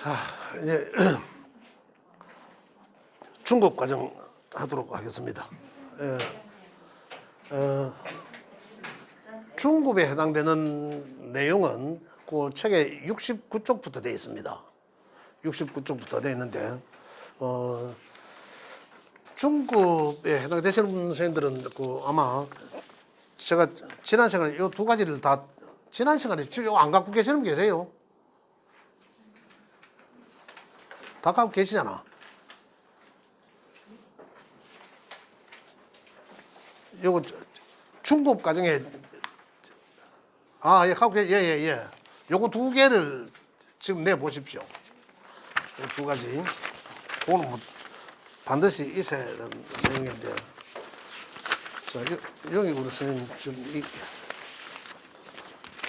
자, 이제 중급 과정 하도록 하겠습니다. 예, 어, 중급에 해당되는 내용은 그 책에 69쪽부터 되어 있습니다. 69쪽부터 되어 있는데 어, 중급에 해당되시는 선생님들은 그 아마 제가 지난 시간에 이 두 가지를 다 지난 시간에 지금 안 갖고 계시는 분 계세요? 다 갖고 계시잖아. 요거 중급 과정에 아, 예, 갖고 계시, 예, 예, 예. 요거 두 개를 지금 내 보십시오. 요두 가지. 오늘 뭐 반드시 있어야 되는 내용인데. 자, 여, 우리 선생님 좀 이,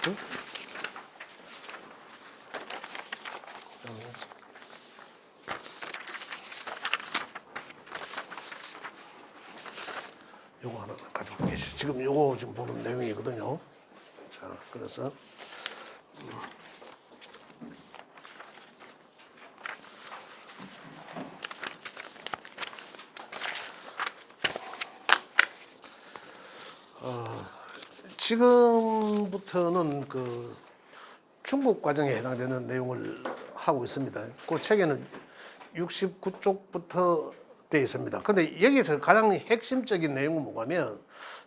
응? 요거 하나 가지고 계시. 지금 보는 내용이거든요. 자, 그래서 어, 지금부터는 그 중국 과정에 해당되는 내용을 하고 있습니다. 그 책에는 69쪽부터 되어 있습니다. 근데 여기서 가장 핵심적인 내용은 뭐냐면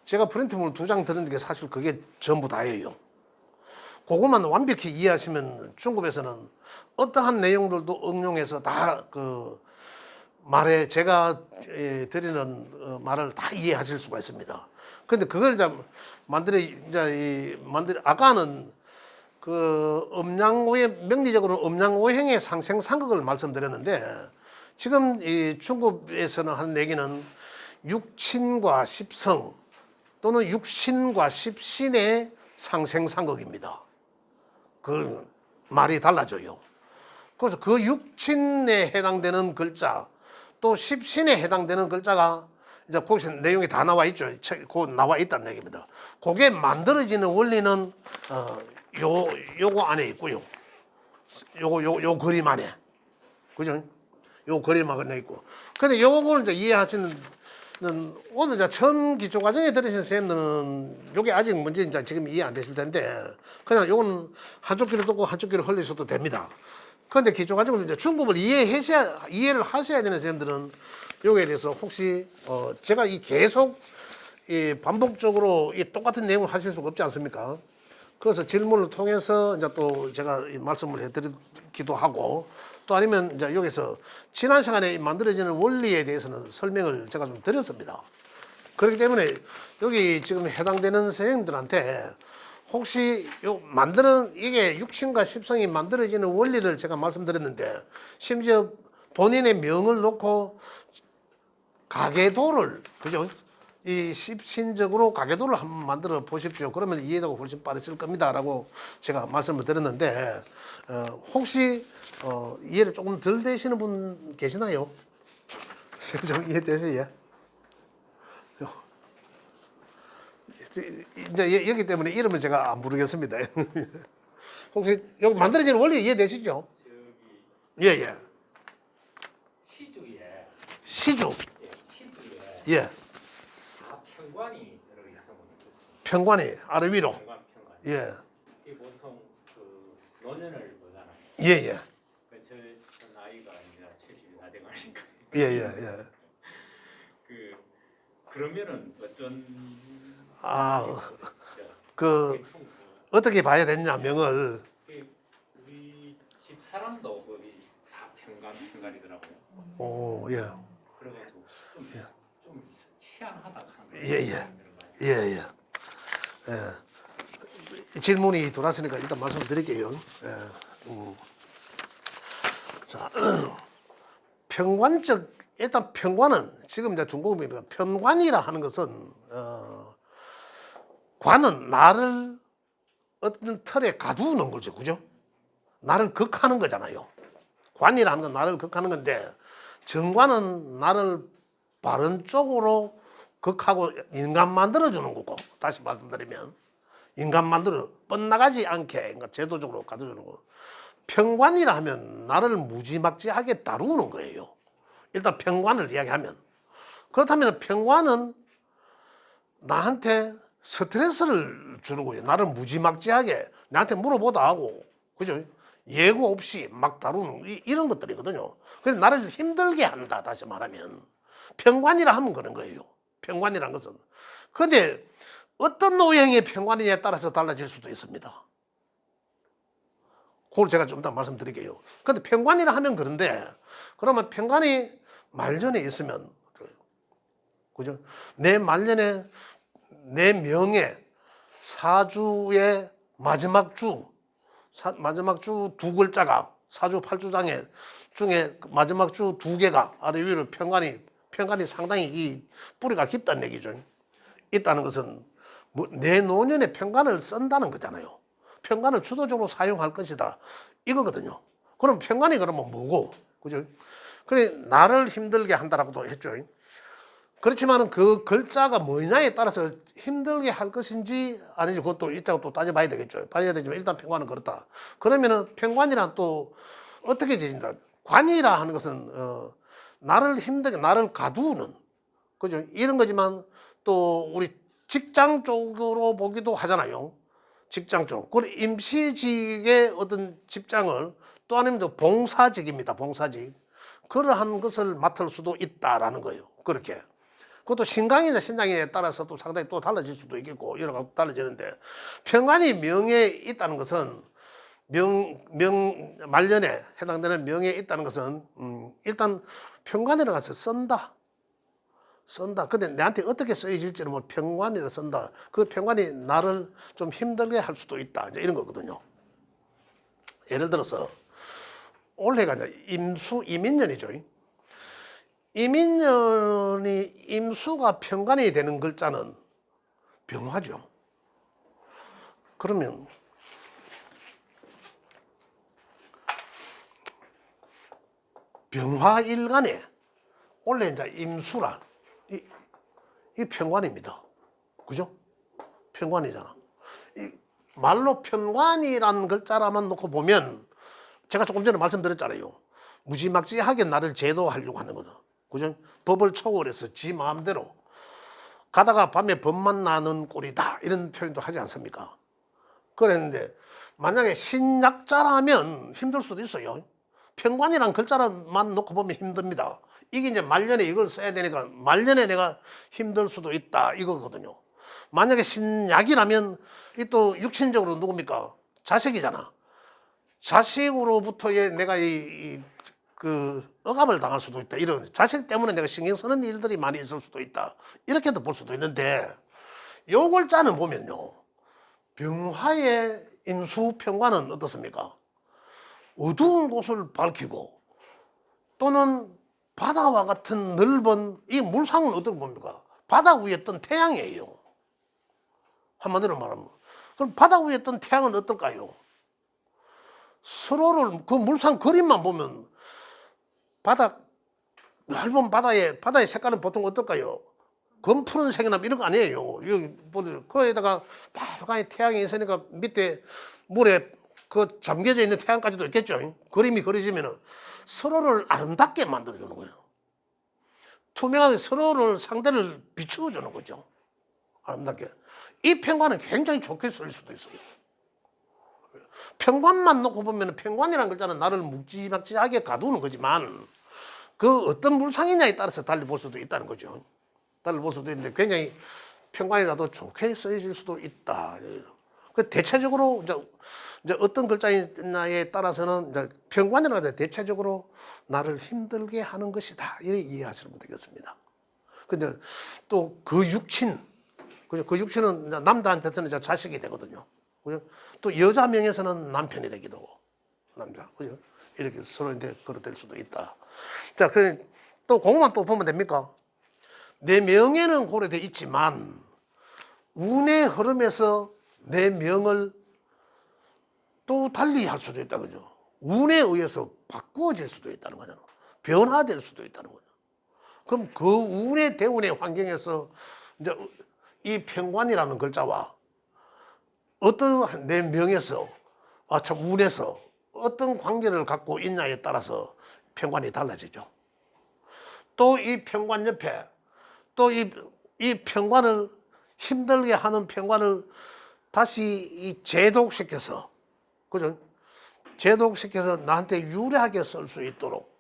제가 프린트물 두장 들은 게 사실 그게 전부 다예요. 그것만 완벽히 이해하시면 중급에서는 어떠한 내용들도 응용해서 다 그 말에 제가 예, 드리는 어, 말을 다 이해하실 수가 있습니다. 근데 그걸 좀 만들어 이제 이 만들 아까는 그 음양오해 명리적으로 음양오행의 상생 상극을 말씀드렸는데 지금 이 중국에서는 하는 얘기는 육친과 십성 또는 육신과 십신의 상생 상극입니다. 그 말이 달라져요. 그래서 그 육친에 해당되는 글자 또 십신에 해당되는 글자가 이제 거기서 내용이 다 나와 있죠. 책, 그 나와 있다는 얘기입니다. 그게 만들어지는 원리는 어, 요 요거 안에 있고요. 요거 요, 요 그림 안에 그죠? 요 그림 안에 있고. 근데 요거를 이제 이해하시는 는 오늘 이제 처음 기초 과정에 들으신 선생님들은 요게 아직 문제 이제 지금 이해 안 되실 텐데 그냥 요거는 한쪽 귀로 듣고 한쪽 귀로 흘리셔도 됩니다. 그런데 기초 과정을 이제 중급을 이해하셔야 이해를 하셔야 되는 선생님들은 요거에 대해서 혹시 어 제가 이 계속 이 반복적으로 이 똑같은 내용을 하실 수가 없지 않습니까? 그래서 질문을 통해서 이제 또 제가 이 말씀을 해드리기도 하고 또 아니면 이제 여기서 지난 시간에 만들어지는 원리에 대해서는 설명을 제가 좀 드렸습니다. 그렇기 때문에 여기 지금 해당되는 선생님들한테 혹시 요 만드는 이게 육신과 십성이 만들어지는 원리를 제가 말씀드렸는데 심지어 본인의 명을 놓고 가계도를 그죠? 이 십신적으로 가계도를 한번 만들어 보십시오. 그러면 이해도가 훨씬 빠르실 겁니다라고 제가 말씀을 드렸는데 어, 혹시 어, 이해를 조금 덜 되시는 분 계시나요? 좀 이해되세요? 이제 여기 때문에 이름은 제가 안 부르겠습니다. 혹시 여기 만들어지는 원리 이해되시죠? 예, 예. 시주에 시주. 예, 시주에 예. 다 들어있으면 좋습니다. 평관이 아래 위로. 편관 편관. 예. 이 보통 그 보잖아요. 예, 예. 그저 저 나이가 이제 70이 다 돼가니까 예, 예, 예. 그 그러면은 어떤 아, 저, 그 대충 그 어떻게 봐야 되냐 명을 그 우리 집 사람도 거기 다 편관 편관이더라고요. 오, 예. 그래가지고 좀, 좀 희한하다 하는 예, 예. 그런 예, 예. 예. 질문이 돌았으니까 일단 말씀드릴게요. 예. 음. 자, 평관적 일단 평관은 지금 이제 중국어입니다. 평관이라 하는 것은 어, 관은 나를 어떤 틀에 가두는 거죠, 그죠? 나를 극하는 거잖아요. 관이라는 건 나를 극하는 건데 정관은 나를 바른 쪽으로 극하고 인간 만들어 주는 거고 다시 말씀드리면 인간 만들어 뻗나가지 않게 그러니까 제도적으로 가둬주는 거 평관이라 하면 나를 무지막지하게 다루는 거예요. 일단 평관을 이야기하면 그렇다면 평관은 나한테 스트레스를 거예요. 나를 무지막지하게 나한테 물어보다 하고 그죠? 예고 없이 막 다루는 이- 이런 것들이거든요. 그래서 나를 힘들게 한다. 다시 말하면 평관이라 하면 그런 거예요. 평관이란 것은. 근데 어떤 노형의 평관이냐에 따라서 달라질 수도 있습니다. 그걸 제가 좀 이따 말씀드릴게요. 근데 평관이라 하면 그런데 그러면 평관이 말년에 있으면 그죠? 내 말년에 내 명예 사주의 마지막 주 사- 마지막 주 두 글자가 사주 팔주장에 중에 그 마지막 주 두 개가 아래 위로 평관이 평관이 상당히 이 뿌리가 깊다는 얘기죠. 있다는 것은 뭐 내 노년에 평관을 쓴다는 거잖아요. 평관을 주도적으로 사용할 것이다 이거거든요. 그럼 평관이 그러면 뭐고 그죠? 그래 나를 힘들게 한다라고도 했죠. 그렇지만은 그 글자가 뭐냐에 따라서 힘들게 할 것인지 아닌지 그것도 이자고 또 따져봐야 되겠죠. 봐야 되지만 일단 평관은 그렇다. 그러면은 평관이란 또 어떻게 지진다? 관이라 하는 것은 어, 나를 힘들게 나를 가두는 그죠? 이런 거지만 또 우리 직장 쪽으로 보기도 하잖아요. 직장 쪽. 그리고 임시직의 어떤 직장을 또 아니면 또 봉사직입니다. 봉사직. 그러한 것을 맡을 수도 있다라는 거예요. 그렇게. 그것도 신강이나 신장에 따라서 또 상당히 또 달라질 수도 있겠고 여러 가지 달라지는데 평관이 명예에 있다는 것은 명, 명 말년에 해당되는 명예에 있다는 것은 음, 일단 평관이라고 해서 쓴다. 쓴다. 근데 내한테 어떻게 쓰여질지는 뭐 평관이라 쓴다. 그 평관이 나를 좀 힘들게 할 수도 있다. 이제 이런 거거든요. 예를 들어서 올해가 이제 임수 이민년이죠. 이민년이 임수가 평관이 되는 글자는 병화죠. 그러면 병화일간에 원래 이제 임수라 이, 이 평관입니다. 그죠? 평관이잖아. 이 말로 평관이라는 글자라만 놓고 보면 제가 조금 전에 말씀드렸잖아요. 무지막지하게 나를 제도하려고 하는 거다. 그죠? 법을 초월해서 지 마음대로 가다가 밤에 법만 나는 꼴이다 이런 표현도 하지 않습니까? 그랬는데 만약에 신약자라면 힘들 수도 있어요. 평관이란 글자만 놓고 보면 힘듭니다. 이게 이제 말년에 이걸 써야 되니까 말년에 내가 힘들 수도 있다 이거거든요. 만약에 신약이라면 이 또 육신적으로 누굽니까? 자식이잖아. 자식으로부터의 내가 이, 이, 그 억압을 당할 수도 있다. 이런 자식 때문에 내가 신경 쓰는 일들이 많이 있을 수도 있다. 이렇게도 볼 수도 있는데 요 글자는 보면요. 병화의 임수평관은 어떻습니까? 어두운 곳을 밝히고 또는 바다와 같은 넓은 이 물상은 어떻게 봅니까? 바다 위에 뜬 태양이에요. 한마디로 말하면 그럼 바다 위에 뜬 태양은 어떨까요? 서로를 그 물상 그림만 보면 바다 넓은 바다의 바다의 색깔은 보통 어떨까요? 검푸른색이나 이런 거 아니에요. 여기 보세요. 거기다가 빨간이 태양이 있으니까 밑에 물에 그 잠겨져 있는 태양까지도 있겠죠. 그림이 그려지면은 서로를 아름답게 만들어주는 거예요. 투명하게 서로를 상대를 비추어주는 거죠. 아름답게. 이 평관은 굉장히 좋게 쓸 수도 있어요. 평관만 놓고 보면 평관이라는 글자는 나를 묵지막지하게 가두는 거지만 그 어떤 물상이냐에 따라서 달리 볼 수도 있다는 거죠. 달리 볼 수도 있는데 굉장히 평관이라도 좋게 쓰여질 수도 있다. 그 대체적으로 이제, 이제 어떤 글자냐에 따라서는 이제 평관이라고 해 대체적으로 나를 힘들게 하는 것이다. 이렇게 이해하시면 되겠습니다. 근데 또 그 육친? 그 육친은 남자한테는 이제 자식이 되거든요. 그죠? 또 여자 명에서는 남편이 되기도 하고, 남자, 그죠? 이렇게 서로 이제 그렇될 수도 있다. 자, 그 또 그것만 또 보면 됩니까? 내 명예는 고려돼 있지만 운의 흐름에서 내 명을 또 달리 할 수도 있다 그죠? 운에 의해서 바꾸어질 수도 있다는 거잖아. 변화될 수도 있다는 거죠. 그럼 그 운의 대운의 환경에서 이제 이 평관이라는 글자와 어떤 내 명에서 아 참 운에서 어떤 관계를 갖고 있냐에 따라서 평관이 달라지죠. 또 이 평관 옆에 또 이 이 평관을 힘들게 하는 평관을 다시 이 제독시켜서 그죠? 제독시켜서 나한테 유리하게 쓸 수 있도록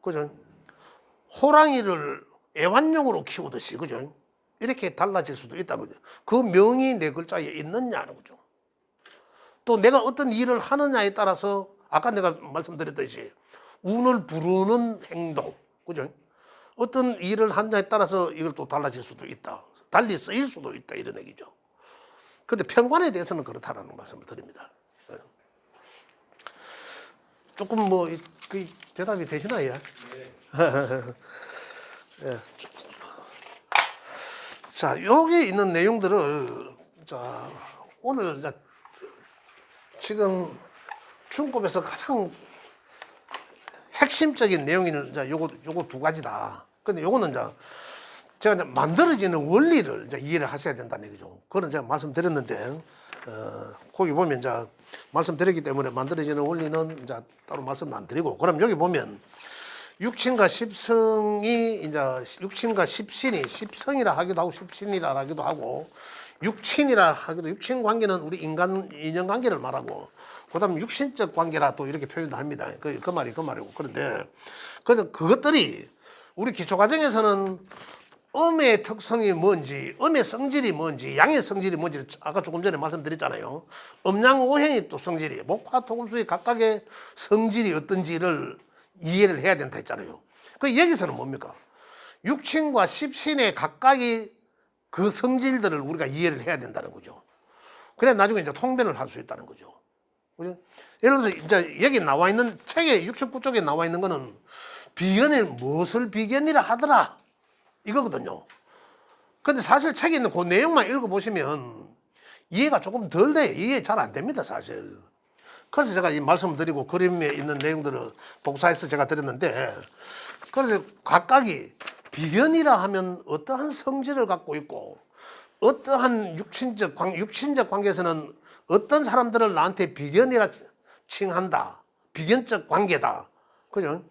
그죠? 호랑이를 애완용으로 키우듯이 그죠? 이렇게 달라질 수도 있다는 거죠. 그 명이 내 글자에 있느냐는 거죠. 또 내가 어떤 일을 하느냐에 따라서 아까 내가 말씀드렸듯이 운을 부르는 행동, 그죠? 어떤 일을 하느냐에 따라서 이걸 또 달라질 수도 있다. 달리 쓰일 수도 있다 이런 얘기죠. 그런데 평관에 대해서는 그렇다라는 말씀을 드립니다. 예. 조금 뭐 이- 그 대답이 되시나요? 예. 자, 여기 있는 내용들을 자 오늘 이제 지금 중급에서 가장 핵심적인 내용이 이제 요거 요거 두 가지다. 근데 요거는 이 제 제가 이제 만들어지는 원리를 이제 이해를 하셔야 된다는 얘기죠. 그건 제가 말씀드렸는데 어, 거기 보면 이제 말씀드렸기 때문에 만들어지는 원리는 이제 따로 말씀 안 드리고 그럼 여기 보면 육신과 십성이 이제 육신과 십신이 십성이라 하기도 하고 십신이라 하기도 하고 육친이라 하기도 육친 관계는 우리 인간 인연 관계를 말하고 그다음 육신적 관계라 또 이렇게 표현도 합니다. 그, 그 말이 그 말이고 그런데 그것들이 우리 기초 과정에서는 음의 특성이 뭔지, 음의 성질이 뭔지, 양의 성질이 뭔지 아까 조금 전에 말씀드렸잖아요. 음양 오행이 또 성질이 목화 토금수의 각각의 성질이 어떤지를 이해를 해야 된다 했잖아요. 그 여기서는 뭡니까? 육신과 십신의 각각이 그 성질들을 우리가 이해를 해야 된다는 거죠. 그래 나중에 이제 통변을 할 수 있다는 거죠. 그죠? 예를 들어서 이제 여기 나와 있는 책에 69쪽에 나와 있는 거는 비견이 무엇을 비견이라 하더라 이거거든요. 근데 사실 책에 있는 그 내용만 읽어보시면 이해가 조금 덜 돼. 이해 잘 안 됩니다, 사실. 그래서 제가 이 말씀을 드리고 그림에 있는 내용들을 복사해서 제가 드렸는데 그래서 각각이 비견이라 하면 어떠한 성질을 갖고 있고 어떠한 육신적 관 육신적 관계에서는 어떤 사람들을 나한테 비견이라 칭한다. 비견적 관계다. 그죠?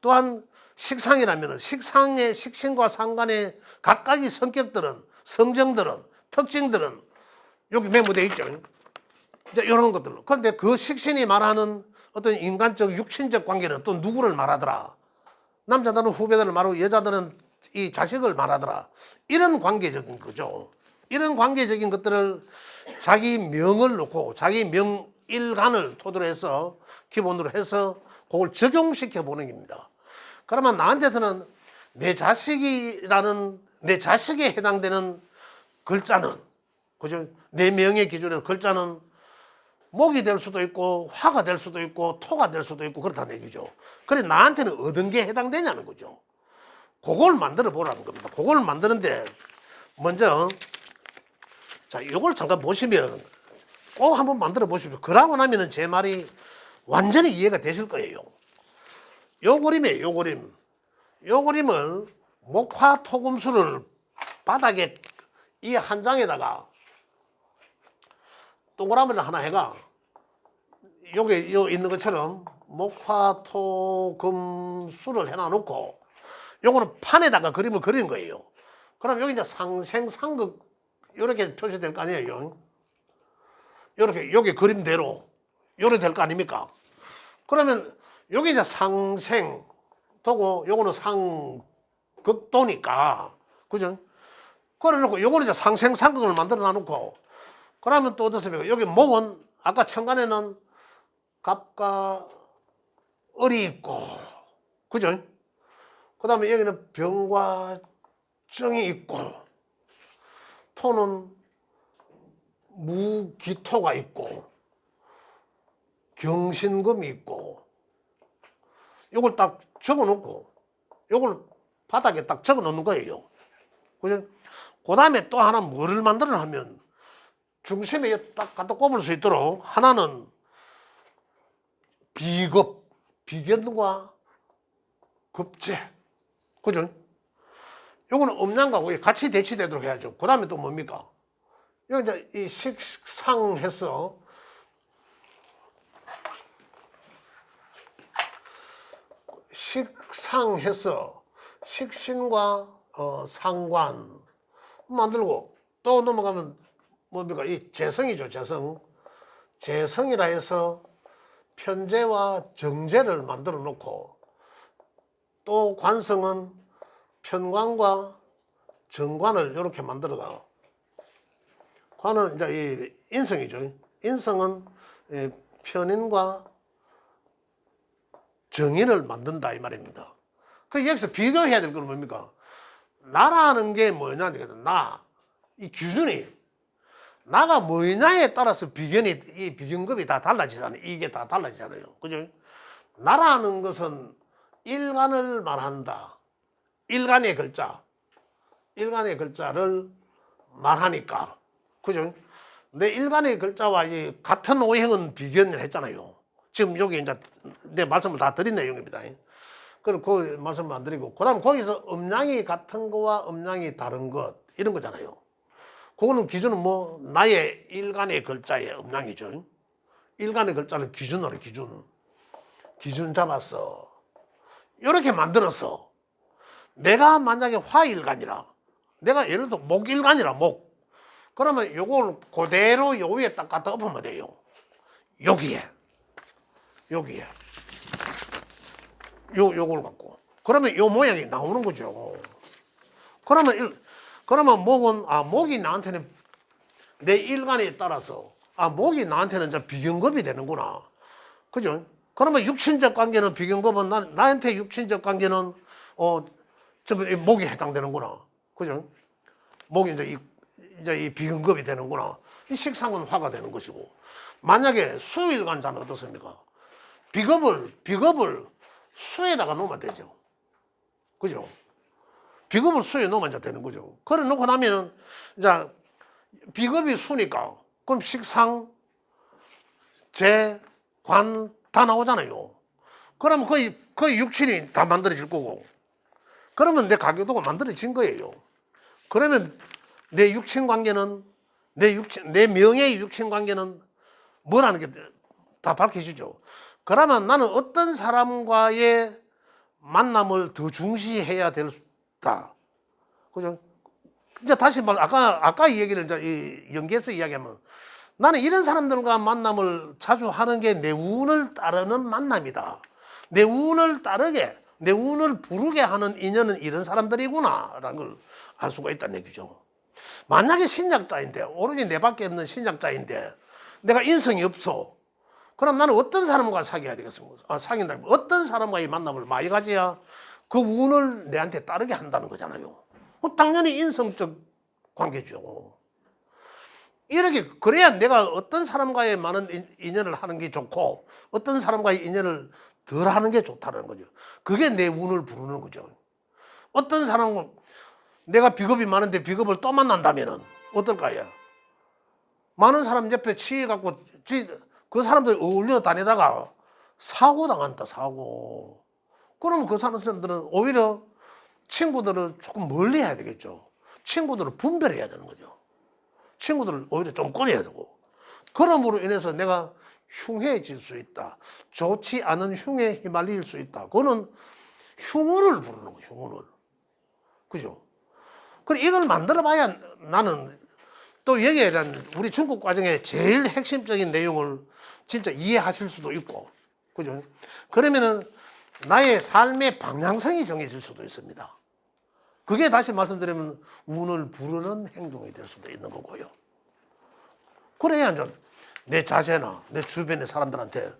또한 식상이라면 식상의 식신과 상관의 각각의 성격들은 성정들은 특징들은 여기 메모되어 있죠. 이제 이런 것들로. 그런데 그 식신이 말하는 어떤 인간적 육신적 관계는 또 누구를 말하더라. 남자들은 후배들을 말하고 여자들은 이 자식을 말하더라. 이런 관계적인 거죠. 이런 관계적인 것들을 자기 명을 놓고 자기 명일간을 토대로 해서 기본으로 해서 그걸 적용시켜 보는 겁니다. 그러면 나한테서는 내 자식이라는 내 자식에 해당되는 글자는 그죠? 내 명의 기준에서 글자는 목이 될 수도 있고 화가 될 수도 있고 토가 될 수도 있고 그렇다는 얘기죠. 그래 나한테는 어떤 게 해당되냐는 거죠. 그걸 만들어 보라는 겁니다. 그걸 만드는데 먼저 자 이걸 잠깐 보시면 꼭 한번 만들어 보십시오. 그러고 나면은 제 말이 완전히 이해가 되실 거예요. 요 그림이에요. 요 그림. 요 그림을 목화 토금수를 바닥에 이 한 장에다가 동그라미를 하나 해가 요게 요 있는 것처럼 목화 토금수를 해놔 놓고 요거는 판에다가 그림을 그린 거예요. 그럼 여기 이제 상생 상극 요렇게 표시될 거 아니에요. 요렇게 여기 그림대로 요렇게 될거 아닙니까? 그러면 여기 이제 상생 도고 요거는 상극도니까 그죠? 그래 놓고 요거는 이제 상생 상극을 만들어 놔놓고 그러면 또 어떻습니까? 여기 목은 아까 천간에는 갑과 을이 있고 그죠? 그 다음에 여기는 병과 정이 있고 토는 무기토가 있고 경신금이 있고 요걸 딱 적어 놓고 요걸 바닥에 딱 적어 놓는 거예요. 그죠? 그 다음에 또 하나 뭐를 만들어 하면 중심에 딱 갖다 꼽을 수 있도록 하나는 비급, 비견과 급제. 그죠? 요거는 음양과 같이 대치되도록 해야죠. 그 다음에 또 뭡니까? 여기 이제 이 식상해서 식상해서 식신과 어, 상관 만들고 또 넘어가면 뭡니까? 이 재성이죠 재성. 재성이라 해서 편제와 정제를 만들어 놓고 또 관성은 편관과 정관을 이렇게 만들어가. 관은 이제 이 인성이죠. 인성은 예, 편인과 정인을 만든다 이 말입니다. 그래서 여기서 비교해야 될 건 뭡니까? 나라는 게 뭐냐? 나, 이 기준이 나가 뭐냐에 따라서 비견이 이 비견급이 다 달라지잖아요. 이게 다 달라지잖아요. 그죠? 나라는 것은 일간을 말한다. 일간의 글자, 일간의 글자를 말하니까, 그죠? 내 일간의 글자와 이 같은 오행은 비견을 했잖아요. 지금 여기 이제 내 말씀을 다 드린 내용입니다. 그리고 그 말씀을 안 드리고, 그 다음 거기서 음량이 같은 거와 음량이 다른 것, 이런 거잖아요. 그거는 기준은 뭐, 나의 일간의 글자의 음량이죠. 일간의 글자를 기준으로 기준. 기준 잡았어. 이렇게 만들어서, 내가 만약에 화일간이라, 내가 예를 들어 목일간이라, 목. 그러면 요걸 그대로 요 위에 딱 갖다 엎으면 돼요. 여기에. 여기에. 요, 요걸 갖고. 그러면 요 모양이 나오는 거죠. 그러면, 일, 그러면 목은, 아, 목이 나한테는 내 일간에 따라서, 아, 목이 나한테는 저 비경급이 되는구나. 그죠? 그러면 육친적 관계는 비경급은 나, 나한테 육친적 관계는, 어, 저 목이 해당되는구나. 그죠? 목이 이제 이, 이제 이 비근급이 되는구나. 이 식상은 화가 되는 것이고. 만약에 수일간자는 어떻습니까? 비겁을, 비겁을 수에다가 놓으면 되죠. 그죠? 비겁을 수에 놓으면 이제 되는 거죠. 그래 놓고 나면은, 이제, 비겁이 수니까, 그럼 식상, 재, 관, 다 나오잖아요. 그러면 거의, 거의 육친이 다 만들어질 거고. 그러면 내 가격도가 만들어진 거예요. 그러면 내 육친 관계는, 내 육친, 내 명예의 육친 관계는 뭐라는 게 다 밝혀지죠. 그러면 나는 어떤 사람과의 만남을 더 중시해야 될다. 그죠? 이제 다시 말, 아까, 아까 이 얘기를 이제 이 연계해서 이야기하면 나는 이런 사람들과 만남을 자주 하는 게 내 운을 따르는 만남이다. 내 운을 따르게, 내 운을 부르게 하는 인연은 이런 사람들이구나 라는 걸 알 수가 있다는 얘기죠. 만약에 신약자인데, 오로지 내 밖에 없는 신약자인데, 내가 인성이 없어. 그럼 나는 어떤 사람과 사귀어야 되겠습니까? 아, 사귄다. 어떤 사람과의 만남을 많이 가져야 그 운을 내한테 따르게 한다는 거잖아요. 어, 당연히 인성적 관계죠. 이렇게 그래야 내가 어떤 사람과의 많은 인- 인연을 하는 게 좋고 어떤 사람과의 인연을 덜 하는 게 좋다는 거죠. 그게 내 운을 부르는 거죠. 어떤 사람은 내가 비겁이 많은데 비겁을 또 만난다면은 어떨까요? 많은 사람 옆에 취해갖고 지- 그 사람들 어울려 다니다가 사고 당한다 사고. 그러면 그 사람들은 오히려 친구들을 조금 멀리 해야 되겠죠. 친구들을 분별해야 되는 거죠. 친구들을 오히려 좀 꺼내야 되고. 그럼으로 인해서 내가 흉해질 수 있다. 좋지 않은 흉에 휘말릴 수 있다. 그거는 흉운을 부르는 거예요. 흉운을. 그죠? 그래 이걸 만들어 봐야 나는 또 여기에 대한 우리 중국 과정의 제일 핵심적인 내용을 진짜 이해하실 수도 있고. 그죠? 그러면은 나의 삶의 방향성이 정해질 수도 있습니다. 그게 다시 말씀드리면 운을 부르는 행동이 될 수도 있는 거고요. 그래야 내 자세나 내 주변의 사람들한테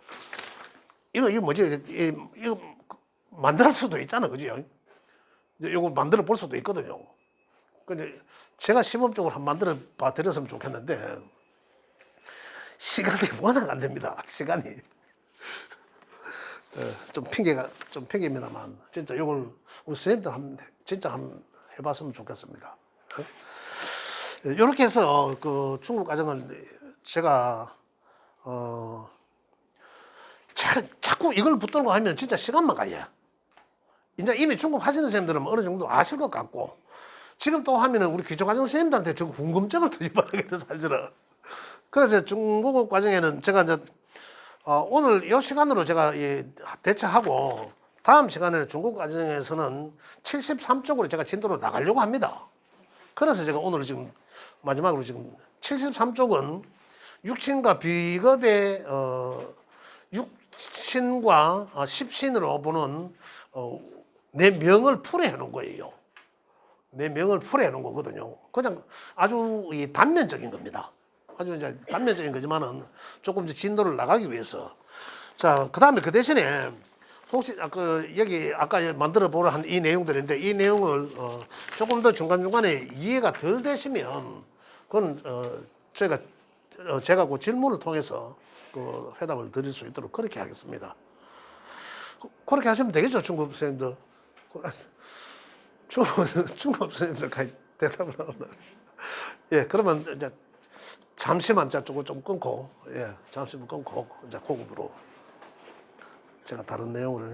이거 이거 뭐지? 이거, 이거 만들 수도 있잖아, 그죠? 이거 만들어 볼 수도 있거든요. 근데 제가 시범적으로 한 만들어 봐 드렸으면 좋겠는데 시간이 워낙 안 됩니다. 시간이 어, 좀 핑계가 좀 핑계입니다만 진짜 이걸 우리 선생님들 한 진짜 한 해봤으면 좋겠습니다. 이렇게 해서 그 중국 과정을 제가 어 자, 자꾸 이걸 붙들고 하면 진짜 시간만 가요. 이제 이미 중국 하시는 선생님들은 어느 정도 아실 것 같고 지금 또 하면은 우리 기초과정 선생님들한테 저 궁금증을 더 유발하게 돼 사실은. 그래서 중국어 과정에는 제가 이제 어, 오늘 이 시간으로 제가 이 대처하고 다음 시간에 중국 과정에서는 73쪽으로 제가 진도로 나가려고 합니다. 그래서 제가 오늘 지금 마지막으로 지금 73쪽은 육신과 비겁의 어, 육신과 어, 십신으로 보는 어, 내 명을 풀어해 놓은 거예요. 내 명을 풀어해 놓은 거거든요. 그냥 아주 이 단면적인 겁니다. 아주 이제 단면적인 거지만은 조금 이제 진도를 나가기 위해서. 자, 그 다음에 그 대신에 혹시 아까 여기 아까 만들어 보려 한이 내용들인데 이 내용을 어, 조금 더 중간 중간에 이해가 덜 되시면 그건 어, 저희가 어, 제가 그 질문을 통해서 그 회답을 드릴 수 있도록 그렇게 하겠습니다. 그- 그렇게 하시면 되겠죠, 중국 선생님들. 중국 선생님들까지 대답을 하나. 예, 그러면 이제 잠시만 이제 조금 좀 끊고, 예, 잠시만 끊고 이제 고급으로 제가 다른 내용을